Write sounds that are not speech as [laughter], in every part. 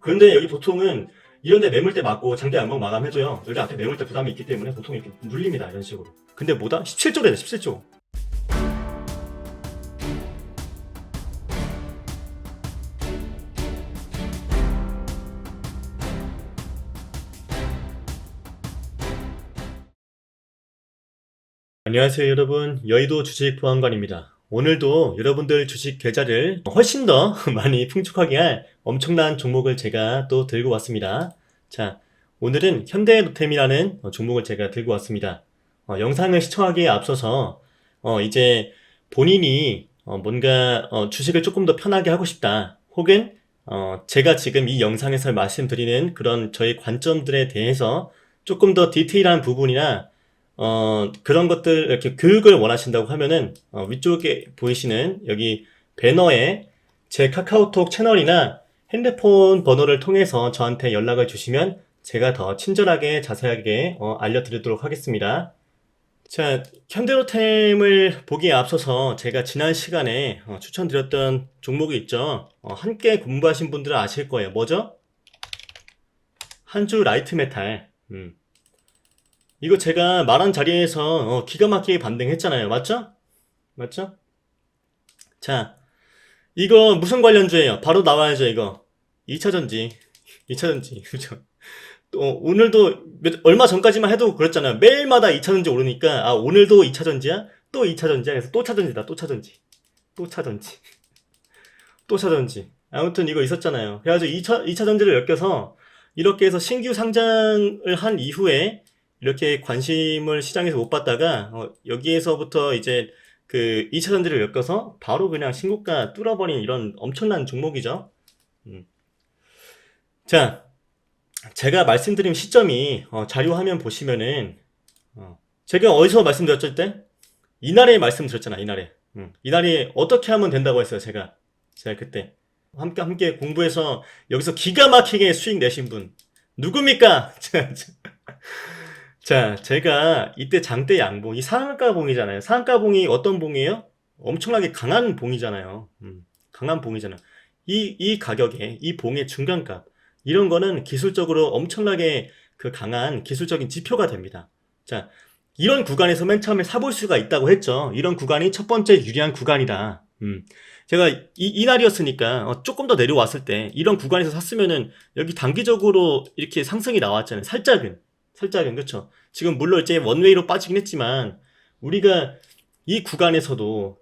근데 여기 보통은 이런데 매물대 맞고 장대 양봉 마감해줘요. 여기 앞에 매물대 부담이 있기 때문에 보통 이렇게 눌립니다. 이런 식으로. 근데 뭐다? 17조래요, 17조. 안녕하세요 여러분 여의도 주식보안관입니다 오늘도 여러분들 주식 계좌를 훨씬 더 [laughs] 많이 풍족하게 할 엄청난 종목을 제가 또 들고 왔습니다. 자 오늘은 현대노템이라는 어, 종목을 제가 들고 왔습니다. 어, 영상을 시청하기에 앞서서 어, 이제 본인이 어, 뭔가 어, 주식을 조금 더 편하게 하고 싶다 혹은 어, 제가 지금 이 영상에서 말씀드리는 그런 저의 관점들에 대해서 조금 더 디테일한 부분이나 어, 그런 것들, 이렇게 교육을 원하신다고 하면은, 어, 위쪽에 보이시는 여기 배너에 제 카카오톡 채널이나 핸드폰 번호를 통해서 저한테 연락을 주시면 제가 더 친절하게 자세하게 어, 알려드리도록 하겠습니다. 자, 현대로템을 보기에 앞서서 제가 지난 시간에 어, 추천드렸던 종목이 있죠. 어, 함께 공부하신 분들은 아실 거예요. 뭐죠? 한주 라이트 메탈. 음. 이거 제가 말한 자리에서 어, 기가 막히게 반등했잖아요. 맞죠? 맞죠? 자, 이거 무슨 관련주예요? 바로 나와야죠, 이거. 2차전지. 2차전지. [laughs] 그죠? 또, 오늘도, 몇- 얼마 전까지만 해도 그랬잖아요. 매일마다 2차전지 오르니까, 아, 오늘도 2차전지야? 또 2차전지야? 그래서 또 차전지다, 또 차전지. 또 차전지. [laughs] 또 차전지. 아무튼 이거 있었잖아요. 그래가지고 2차, 2차전지를 엮여서, 이렇게 해서 신규 상장을 한 이후에, 이렇게 관심을 시장에서 못 받다가 어, 여기에서부터 이제 그 2차 전지를 엮어서 바로 그냥 신고가 뚫어버린 이런 엄청난 종목이죠. 음. 자, 제가 말씀드린 시점이 어, 자료 화면 보시면은 어, 제가 어디서 말씀드렸죠 때? 이날에 말씀드렸잖아 이날에. 음, 이날에 어떻게 하면 된다고 했어요 제가. 제가 그때 함께 함께 공부해서 여기서 기가 막히게 수익 내신 분 누굽니까? [laughs] 자, 제가 이때 장대 양봉, 이 상한가 봉이잖아요. 상한가 봉이 어떤 봉이에요? 엄청나게 강한 봉이잖아요. 음, 강한 봉이잖아요. 이, 이 가격에, 이 봉의 중간값, 이런 거는 기술적으로 엄청나게 그 강한 기술적인 지표가 됩니다. 자, 이런 구간에서 맨 처음에 사볼 수가 있다고 했죠. 이런 구간이 첫 번째 유리한 구간이다. 음, 제가 이, 이날이었으니까 어, 조금 더 내려왔을 때 이런 구간에서 샀으면은 여기 단기적으로 이렇게 상승이 나왔잖아요. 살짝은. 살짝은 그렇죠. 지금 물론 이제 원웨이로 빠지긴 했지만 우리가 이 구간에서도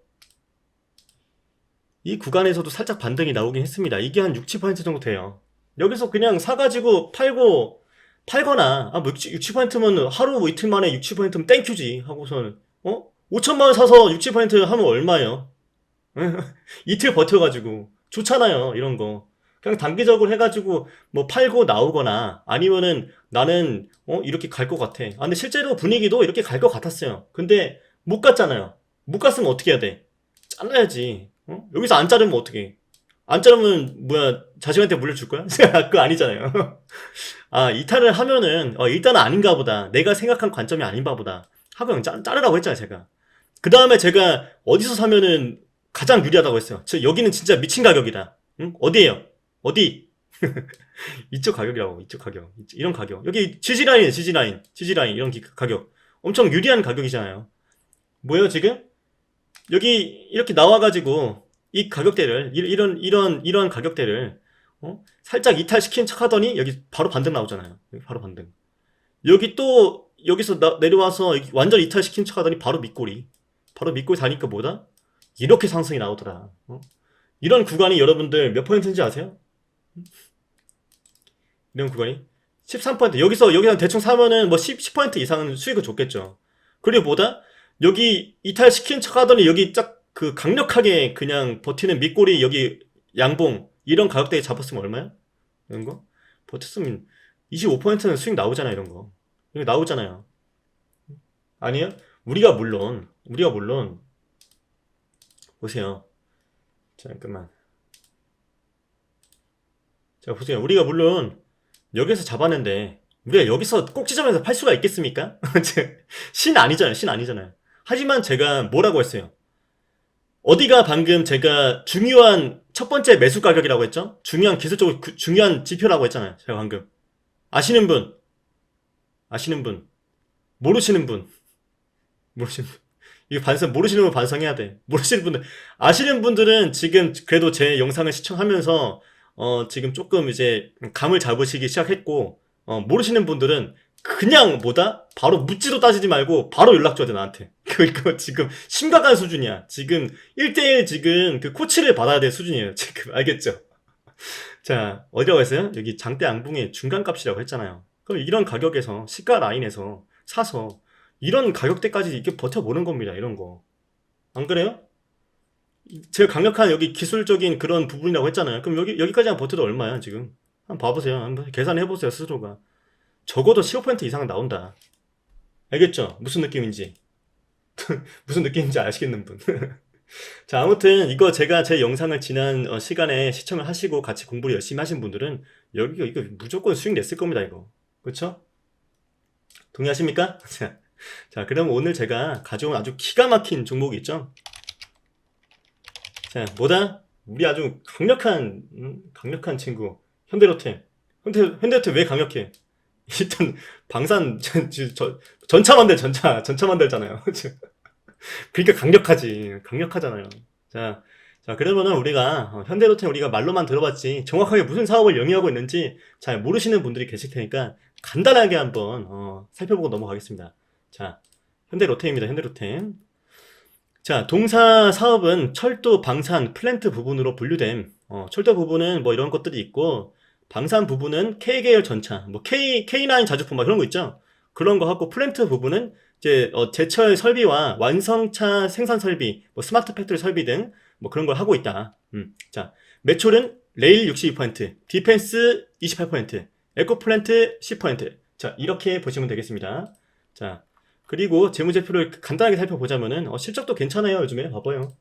이 구간에서도 살짝 반등이 나오긴 했습니다. 이게 한 6, 7% 정도 돼요. 여기서 그냥 사가지고 팔고 팔거나 아 뭐 60, 60%면 하루 뭐 이틀 만에 6, 7%면 땡큐지 하고서는 어? 5천만 원 사서 6, 7% 하면 얼마예요? [laughs] 이틀 버텨가지고 좋잖아요 이런 거. 그냥 단기적으로 해가지고 뭐 팔고 나오거나 아니면은 나는 어 이렇게 갈 것 같아. 아 근데 실제로 분위기도 이렇게 갈 것 같았어요. 근데 못 갔잖아요. 못 갔으면 어떻게 해야 돼? 잘라야지. 어? 여기서 안 자르면 어떻게? 안 자르면 뭐야 자식한테 물려줄 거야? [laughs] 그거 아니잖아요. [laughs] 아 이탈을 하면은 어, 일단은 아닌가 보다. 내가 생각한 관점이 아닌가 보다. 하고 그냥 자, 자르라고 했잖아요 제가. 그 다음에 제가 어디서 사면은 가장 유리하다고 했어요. 저 여기는 진짜 미친 가격이다. 응? 어디에요? 어디? [laughs] 이쪽 가격이라고, 이쪽 가격. 이쪽- 이런 가격. 여기 지지 라인, 지지 라인, 지지 라인, 이런 기- 가격. 엄청 유리한 가격이잖아요. 뭐예요, 지금? 여기 이렇게 나와가지고, 이 가격대를, 이- 이런, 이런, 이런 가격대를, 어? 살짝 이탈시킨 척 하더니, 여기 바로 반등 나오잖아요. 바로 반등. 여기 또, 여기서 나- 내려와서 완전 이탈시킨 척 하더니 바로 밑꼬리. 바로 밑꼬리 다니까 뭐다? 이렇게 상승이 나오더라. 어? 이런 구간이 여러분들 몇 퍼센트인지 아세요? 이런 구간이 13% 여기서 여기서 대충 사면은 뭐 10, 10% 이상은 수익을 줬겠죠. 그리고 뭐다? 여기 이탈 시킨 척 하더니 여기 쫙 그 강력하게 그냥 버티는 밑꼬리 여기 양봉 이런 가격대에 잡았으면 얼마야? 이런 거? 버텼으면 25%는 수익 나오잖아 이런 거. 이거 나오잖아요. 아니요? 우리가 물론 우리가 물론 보세요. 잠깐만. 자, 보세요. 우리가 물론 여기서 잡았는데 우리가 여기서 꼭지점에서 팔 수가 있겠습니까? [laughs] 신 아니잖아요. 신 아니잖아요. 하지만 제가 뭐라고 했어요? 어디가 방금 제가 중요한 첫 번째 매수 가격이라고 했죠? 중요한 기술적으로 그- 중요한 지표라고 했잖아요. 제가 방금. 아시는 분? 아시는 분? 모르시는 분? [laughs] 모르시는 분? 이거 반성, 모르시는 분 반성해야 돼. 모르시는 분들, 아시는 분들은 지금 그래도 제 영상을 시청하면서, 어, 지금 조금 이제 감을 잡으시기 시작했고, 어, 모르시는 분들은 그냥 뭐다? 바로 묻지도 따지지 말고 바로 연락 줘야 돼, 나한테. [laughs] 그거 지금 심각한 수준이야. 지금 1대1 지금 그 코치를 받아야 될 수준이에요. 지금. 알겠죠? [laughs] 자, 어디라고 했어요? 여기 장대 양봉의 중간값이라고 했잖아요. 그럼 이런 가격에서, 시가 라인에서 사서 이런 가격대까지 이렇게 버텨보는 겁니다. 이런 거. 안 그래요? 제가 강력한 여기 기술적인 그런 부분이라고 했잖아요. 그럼 여기, 여기까지 한 버텨도 얼마야, 지금? 한번 봐보세요. 한번 계산해보세요, 스스로가. 적어도 15% 이상은 나온다. 알겠죠? 무슨 느낌인지. [laughs] 무슨 느낌인지 아시겠는 분. [laughs] 자, 아무튼 이거 제가 제 영상을 지난 어, 시간에 시청을 하시고 같이 공부를 열심히 하신 분들은 여기 이거 무조건 수익 냈을 겁니다, 이거. 그렇죠? 동의하십니까? [laughs] 자, 자, 그럼 오늘 제가 가져온 아주 기가 막힌 종목이 있죠? 자, 뭐다? 우리 아주 강력한 음, 강력한 친구 현대로템. 현대 현대로템 왜 강력해? [laughs] 일단 방산 [laughs] 전, 저- 전차 만들 전차 전차 만들잖아요. [laughs] 그러니까 강력하지 강력하잖아요. 자, 자 그러면은 우리가 어, 현대로템 우리가 말로만 들어봤지 정확하게 무슨 사업을 영위하고 있는지 잘 모르시는 분들이 계실 테니까 간단하게 한번 어, 살펴보고 넘어가겠습니다. 자, 현대로템입니다. 현대로템. 자, 동사 사업은 철도, 방산, 플랜트 부분으로 분류됨. 어, 철도 부분은 뭐 이런 것들이 있고 방산 부분은 K계열 전차, 뭐 K, K9 자주포 막 그런 거 있죠? 그런 거 하고 플랜트 부분은 이제 어, 제철 설비와 완성차 생산 설비, 뭐 스마트 팩토리 설비 등 뭐 그런 걸 하고 있다. 음. 자, 매출은 레일 62%, 디펜스 28%, 에코 플랜트 10%. 자, 이렇게 보시면 되겠습니다. 자, 그리고 재무제표를 간단하게 살펴보자면은 어, 실적도 괜찮아요. 요즘에 봐봐요.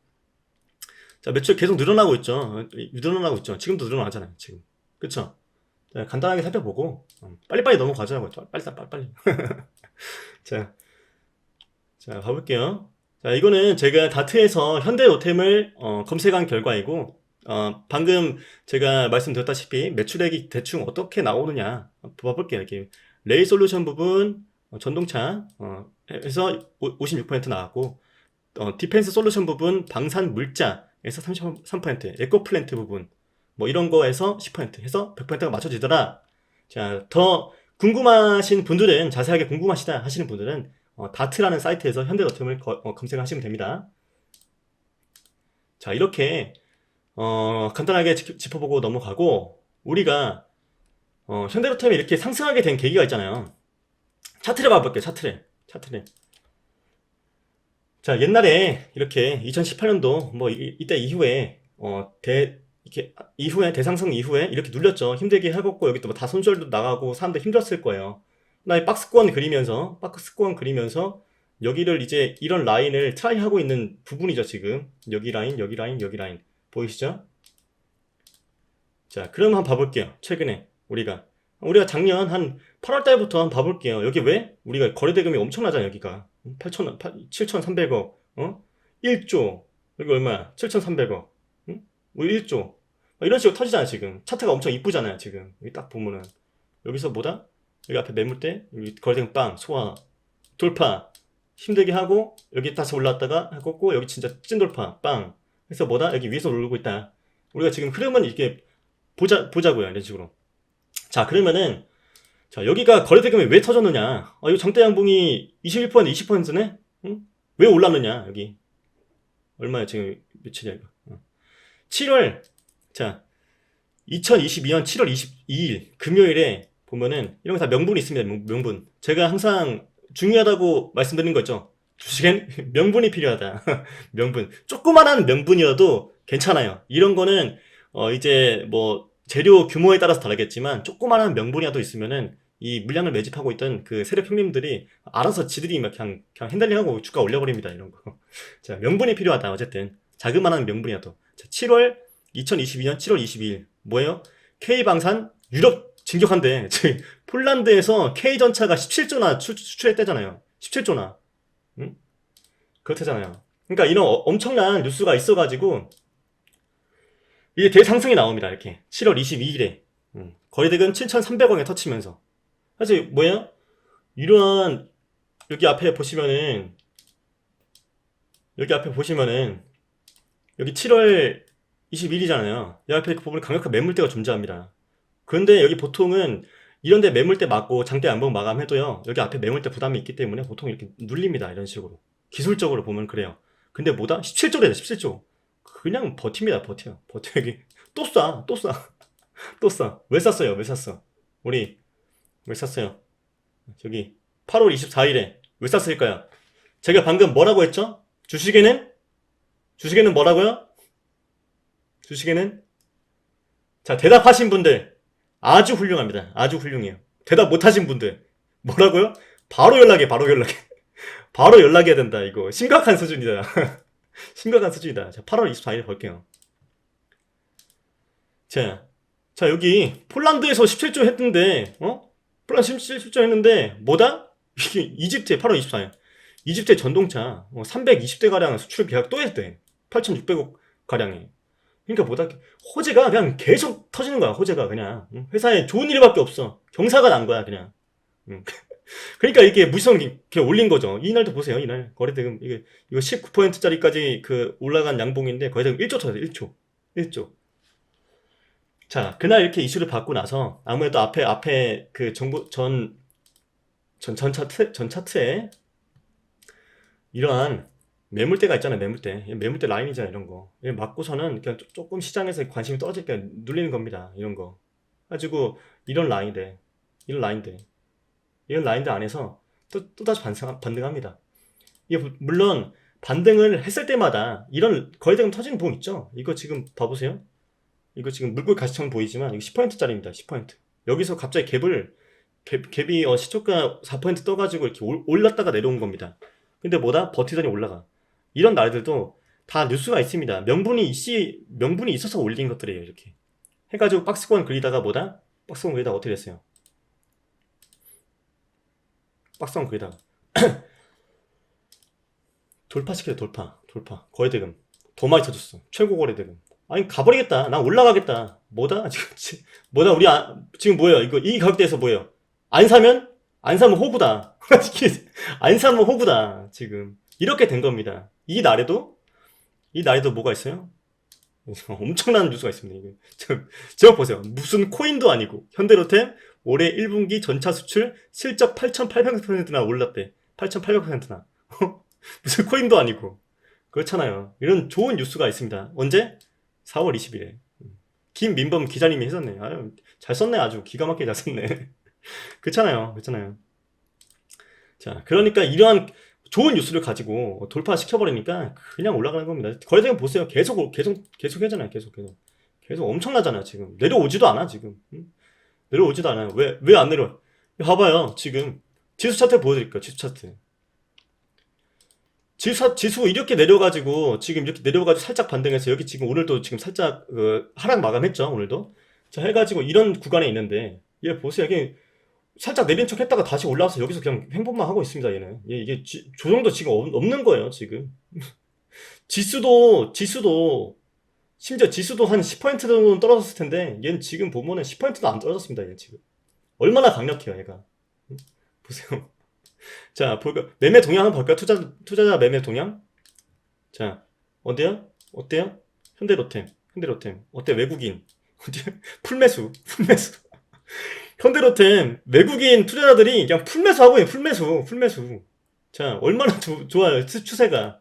자, 매출 계속 늘어나고 있죠. 어, 늘어나고 있죠. 지금도 늘어나잖아요. 지금. 그쵸? 자, 간단하게 살펴보고 음, 빨리빨리 넘어가자고요. 빨리 빨리 빨리. [laughs] 자, 자 가볼게요. 자, 이거는 제가 다트에서 현대로템을 어, 검색한 결과이고 어, 방금 제가 말씀드렸다시피 매출액이 대충 어떻게 나오느냐 봐볼게요. 이렇게 레일 솔루션 부분 어, 전동차 어, 해서 56% 나왔고 어, 디펜스 솔루션 부분 방산 물자에서 33% 에코 플랜트 부분 뭐 이런 거에서 10% 해서 100%가 맞춰지더라. 자, 더 궁금하신 분들은 자세하게 궁금하시다 하시는 분들은 어, 다트라는 사이트에서 현대로템을 거- 어, 검색하시면 됩니다. 자, 이렇게 어, 간단하게 짚- 짚어보고 넘어가고 우리가 어, 현대로템이 이렇게 상승하게 된 계기가 있잖아요. 차트를 봐볼게요. 차트를. 차트를. 자, 옛날에 이렇게 2018년도 뭐 이, 이때 이후에 어, 대 이렇게 이후에 대상승 이후에 이렇게 눌렸죠. 힘들게 해갖고 여기 또 다 손절도 나가고 사람들 힘들었을 거예요. 나의 박스권 그리면서 박스권 그리면서 여기를 이제 이런 라인을 트라이 하고 있는 부분이죠 지금 여기 라인 여기 라인 여기 라인 보이시죠? 자 그럼 한번 봐볼게요. 최근에 우리가 우리가 작년 한 8월 달부터 한번 봐볼게요. 여기 왜? 우리가 거래대금이 엄청나잖아 여기가. 8천 7,300억 어? 1조. 여기 얼마야? 7,300억. 응? 뭐 1조. 이런 식으로 터지잖아 지금. 차트가 엄청 이쁘잖아요 지금. 여기 딱 보면은. 여기서 뭐다? 여기 앞에 매물대 여기 거래대금 빵 소화 돌파. 힘들게 하고 여기 다시 올랐다가 하고 여기 진짜 찐 돌파 빵. 그래서 뭐다? 여기 위에서 오르고 있다. 우리가 지금 흐름은 이렇게 보자 보자고요 이런 식으로 자 그러면은 자 여기가 거래대금이 왜 터졌느냐 아 이거 장대 양봉이 21% 20%네 응? 왜 올랐느냐 여기 얼마야 지금 며칠이야 이거 어. 7월 자 2022년 7월 22일 금요일에 보면은 이런 거 다 명분이 있습니다. 명- 명분. 제가 항상 중요하다고 말씀드리는 거죠. 주식엔 [laughs] 명분이 필요하다. [laughs] 명분. 조그만한 명분이어도 괜찮아요. 이런 거는 어 이제 뭐 재료 규모에 따라서 다르겠지만 조그만한 명분이라도 있으면은 이 물량을 매집하고 있던 그 세력 형님들이 알아서 지들이 막 그냥 그냥 핸들링하고 주가 올려버립니다. 이런 거. [laughs] 자 명분이 필요하다. 어쨌든 자그마한 명분이라도. 자 7월 2022년 7월 22일 뭐예요? K방산 유럽 진격한대. [laughs] 저희 폴란드에서 K전차가 17조나 수, 수출했대잖아요. 17조나. 응? 그렇대잖아요. 그러니까 이런 어- 엄청난 뉴스가 있어가지고 이게 대상승이 나옵니다. 이렇게 7월 22일에 거래대금 7,300원에 터치면서 사실 뭐예요? 이러한 여기 앞에 보시면은 여기 앞에 보시면은 여기 7월 21일이잖아요. 이 앞에 보면 강력한 매물대가 존재합니다. 그런데 여기 보통은 이런데 매물대 맞고 장대 안봉 마감해도요. 여기 앞에 매물대 부담이 있기 때문에 보통 이렇게 눌립니다. 이런 식으로 기술적으로 보면 그래요. 근데 뭐다? 17조래요. 17조. 그냥 버팁니다. 버텨. 버텨 여기 또 쏴. 또 쏴. [laughs] 또 쏴. 왜 쐈어? 우리 왜 쐈어요? 저기 8월 24일에 왜 쐈을까요? 제가 방금 뭐라고 했죠? 주식에는 주식에는 뭐라고요? 주식에는 자 대답하신 분들 아주 훌륭합니다. 아주 훌륭해요. 대답 못하신 분들 뭐라고요? 바로 연락해. 바로 연락해. [laughs] 바로 연락해야 된다. 이거 심각한 수준이다. [laughs] 심각한 수준이다. 자 8월 24일 볼게요. 자, 자 여기 폴란드에서 17조 했는데 어? 폴란드 17조 했는데 뭐다? [laughs] 이게 이집트에 8월 24일 이집트 전동차 320대 가량 수출 계약 또 했대 8,600억 가량이 그러니까 뭐다 호재가 그냥 계속 터지는 거야 호재가 그냥 응? 회사에 좋은 일밖에 없어 경사가 난 거야 그냥 응. 그러니까 이게 무시성 이렇게 올린 거죠 이날도 보세요 이날 거래대금 이게 이거 19%짜리까지 그 올라간 양봉인데 거래대금 1조 터졌어 1조 1조 자 그날 이렇게 이슈를 받고 나서 아무래도 앞에 앞에 그 정부 전 전, 전 차트, 전 차트에 이러한 매물대가 있잖아요, 매물대. 이 매물대 라인이잖아요, 이런 거. 이거 맞고서는 그냥 쪼- 조금 시장에서 관심이 떨어질게 눌리는 겁니다, 이런 거. 가지고 이런 라인대, 이런 라인대, 이런 라인대 안에서 또, 또다시 반성, 반등합니다. 이게 무- 물론 반등을 했을 때마다 이런 거래대금 터지는 부분 있죠? 이거 지금 봐보세요. 이거 지금 물골 가시청 보이지만 이거 10%짜리입니다, 10%. 여기서 갑자기 갭을 갭, 갭이 어, 시초가 4% 떠가지고 이렇게 올- 올랐다가 내려온 겁니다. 근데 뭐다? 버티더니 올라가. 이런 날들도 다 뉴스가 있습니다. 명분이 있이, 명분이 있어서 올린 것들이에요, 이렇게. 해가지고 박스권 그리다가 뭐다? 박스권 그리다가 어떻게 됐어요? 박스권 그리다가. [clears throat] 돌파시켜요, 돌파. 돌파. 거래대금. 더 많이 터졌어. 최고 거래대금. 아니, 가버리겠다. 난 올라가겠다. 뭐다? [laughs] 지금, 지- 뭐다? 우리, 아, 지금 뭐예요? 이거, 이 가격대에서 뭐예요? 안 사면? 안 사면 호구다. [laughs] 안 사면 호구다. 지금. 이렇게 된 겁니다. 이 날에도, 이 날에도 뭐가 있어요? [laughs] 엄청난 뉴스가 있습니다. 이게. 저, 제가 보세요. 무슨 코인도 아니고, 현대로템 올해 1분기 전차 수출 실적 8,800%나 올랐대. 8,800%나. [laughs] 무슨 코인도 아니고. 그렇잖아요. 이런 좋은 뉴스가 있습니다. 언제? 4월 20일에. 김민범 기자님이 해줬네. 아유, 잘 썼네. 아주 기가 막히게 잘 썼네. [laughs] 그렇잖아요. 그렇잖아요. 자, 그러니까 이러한 좋은 뉴스를 가지고 돌파시켜버리니까 그냥 올라가는 겁니다. 거래대금 보세요. 계속, 올- 계속, 계속 하잖아요. 계속, 계속. 계속 엄청나잖아요. 지금. 내려오지도 않아, 지금. 응? 내려오지도 않아요. 왜, 왜 안 내려? 봐봐요. 지금. 지수 차트 보여드릴게요. 지수 차트. 지수, 지수 이렇게 내려가지고, 지금 이렇게 내려가지고 살짝 반등해서 여기 지금 오늘도 지금 살짝, 그, 하락 마감했죠. 오늘도. 자, 해가지고 이런 구간에 있는데, 얘 보세요. 이게 살짝 내린 척 했다가 다시 올라와서 여기서 그냥 횡보만 하고 있습니다, 얘는. 얘 이게 지- 조정도 지금 없- 없는 거예요, 지금. [laughs] 지수도, 지수도, 심지어 지수도 한 10% 정도는 떨어졌을 텐데, 얘는 지금 보면은 10%도 안 떨어졌습니다, 얘 지금. 얼마나 강력해요, 얘가. 응? 보세요. [laughs] 자, 볼까 매매 동향 한번 볼까요? 투자, 투자자 매매 동향? 자, 어때요? 어때요? 현대로템, 현대로템. 어때, 외국인? [laughs] 어때요? 풀매수, 풀매수. [laughs] 현대로템 외국인 투자자들이 그냥 풀매수 하고 있는 풀매수, 풀매수. 자, 얼마나 조- 좋아요, 추- 추세가.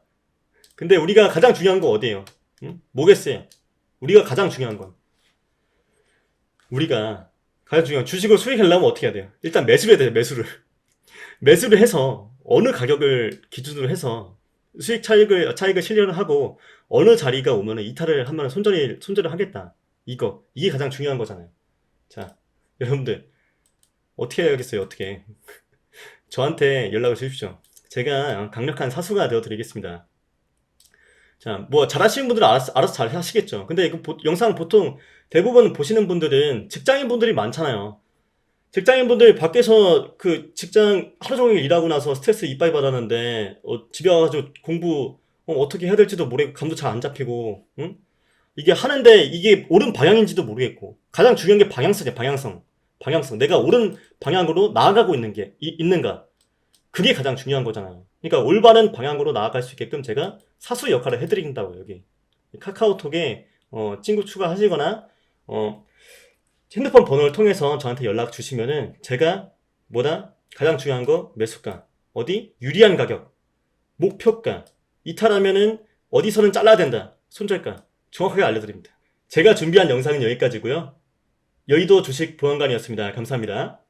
근데 우리가 가장 중요한 거 어디예요? 응? 뭐겠어요? 우리가 가장 중요한 건. 우리가 가장 중요한 건 주식을 수익하려면 어떻게 해야 돼요? 일단 매수를 해야 돼요, 매수를. [laughs] 매수를 해서 어느 가격을 기준으로 해서 수익 차익을, 차익을 실현을 하고 어느 자리가 오면은 이탈을 하면 손절이, 손절을 하겠다. 이거. 이게 가장 중요한 거잖아요. 자, 여러분들 어떻게 해야겠어요? 어떻게? [laughs] 저한테 연락을 주십시오. 제가 강력한 사수가 되어 드리겠습니다. 자, 뭐 잘하시는 분들은 알아서, 알아서 잘 하시겠죠. 근데 보- 영상 보통 대부분 보시는 분들은 직장인 분들이 많잖아요. 직장인 분들 밖에서 그 직장 하루 종일 일하고 나서 스트레스 이빠이 받았는데 어, 집에 와가지고 공부 어, 떻게 해야 될지도 모르고 감도 잘 안 잡히고 응? 이게 하는데 이게 옳은 방향인지도 모르겠고 가장 중요한 게 방향성이야 방향성 방향성 내가 옳은 방향으로 나아가고 있는 게 이- 있는가 그게 가장 중요한 거잖아요. 그러니까 올바른 방향으로 나아갈 수 있게끔 제가 사수 역할을 해드린다고 여기. 카카오톡에 어, 친구 추가하시거나 어, 핸드폰 번호를 통해서 저한테 연락 주시면은 제가 뭐다? 가장 중요한 거 매수가. 어디? 유리한 가격. 목표가. 이탈하면은 어디서는 잘라야 된다. 손절가. 정확하게 알려드립니다. 제가 준비한 영상은 여기까지고요. 여의도 주식 보안관이었습니다. 감사합니다.